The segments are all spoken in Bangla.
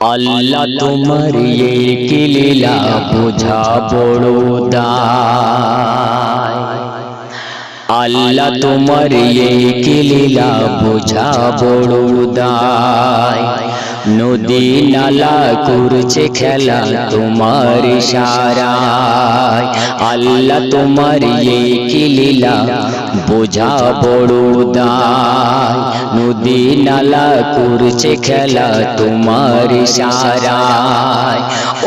আল্লাহ তোমার কি লীলা বোঝা বড় দায় আল্লাহ তোমার কি লীলা বোঝা বড় দায় নদী নালা করছে খেলা, তোমার সারায় আল্লাহ তোমার লীলা, বোঝা বড় নদী নালা করছে খেলা, তোমার সারায়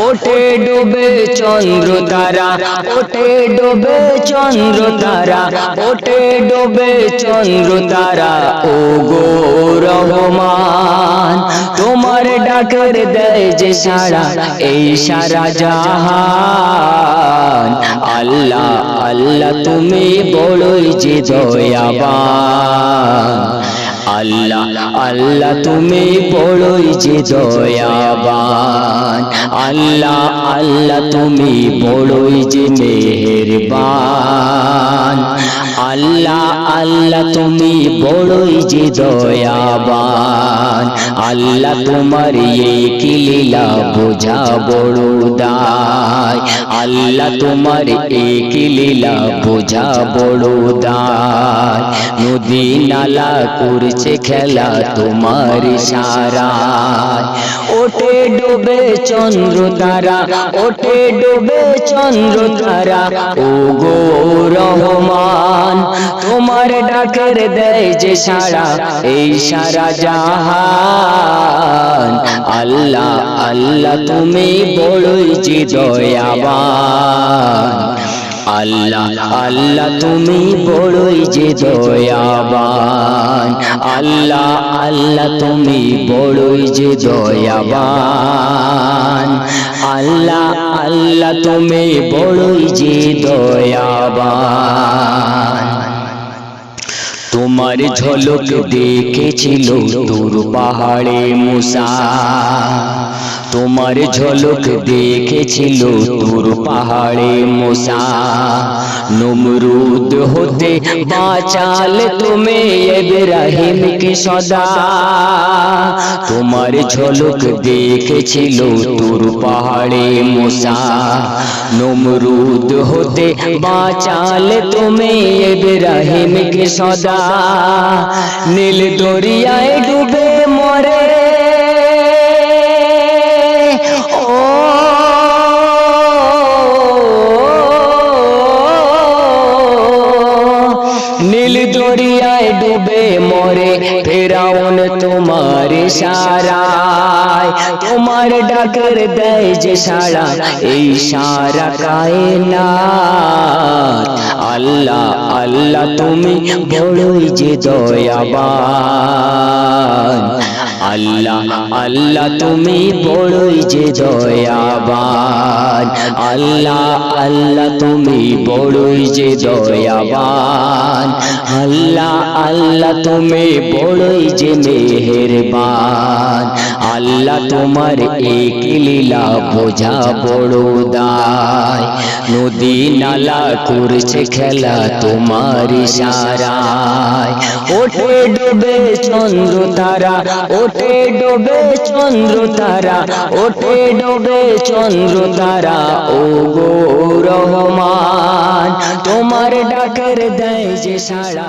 ওঠে ডুবে চন্দ্র তারা, ওঠে ডুবে চন্দ্র তারা, ওঠে ডুবে চন্দ্র তারা ও গো রহমান তোমার ডাকের দেয় যে সারা এই সারা জাহান। আল্লাহ আল্লাহ তুমি বড়ই যে দয়াবান। আল্লাহ আল্লাহ তুমি বড়ই যে দয়াবান। আল্লাহ আল্লাহ তুমি বড়ই যে মেহেরবান। আল্লাহ তুমি বড়ই যে দয়াবান। আল্লাহ তোমার এই কি লীলা বোঝা বড় দায় আল্লাহ তোমার এই কি লীলা বোঝা বড় দায় নদী নালা করছে খেলা তোমার সারায় ওঠে ডোবে চন্দ্র তারা, ওঠে ডোবে চন্দ্র তারা। ও গো রহমান তোমার ডাকের দেয় যে সারা এই সারা জাহান। আল্লাহ আল্লাহ, তুমি বড়ই যে দয়াবান। আল্লাহ আল্লাহ, তুমি বড়ই যে দয়াবান। আল্লাহ আল্লাহ, তুমি বড়ই যে দয়াবান। আল্লাহ আল্লাহ, তুমি বড়ই যে দয়াবান। তোমার ঝলক দেখেছিল দূর পাহাড়ে মুসা। তোমার ঝলক দেখেছিল দূর পাহাড়ে মুসা। নমরুদ হতে বাঁচাল তুমি ইব্রাহিম কে সদা। তোমার ঝলক দেখেছিল দূর পাহাড়ে মুসা। নমরুদ হতে বাঁচাল তুমি ইব্রাহিম কে সদা। নীল দরিয়ায় ডুবে মরে। ফেরাউন তোমার সারা তোমার ডাকার দেয় যে সারা, এই সারা কায়না আল্লাহ আল্লাহ তুমি বড়ই যে দয়াবান। আল্লাহ তুমি বড়ই যে দয়াবান। আল্লাহ আল্লাহ তুমি বড়ই যে দয়াবান। আল্লাহ আল্লাহ তুমি বড়ই যে মেহেরবান। আল্লাহ তোমার এক লীলা বোঝা বড় দায়। নদী নালা করছে খেলা তোমার সারায় ওঠে ডুবে চন্দ্র তারা ওঠে ডোবে চন্দ্র তারা ওঠে ডোবে চন্দ্র তারা। ও গো রহমান তোমার ডাকের দেয় যে সারা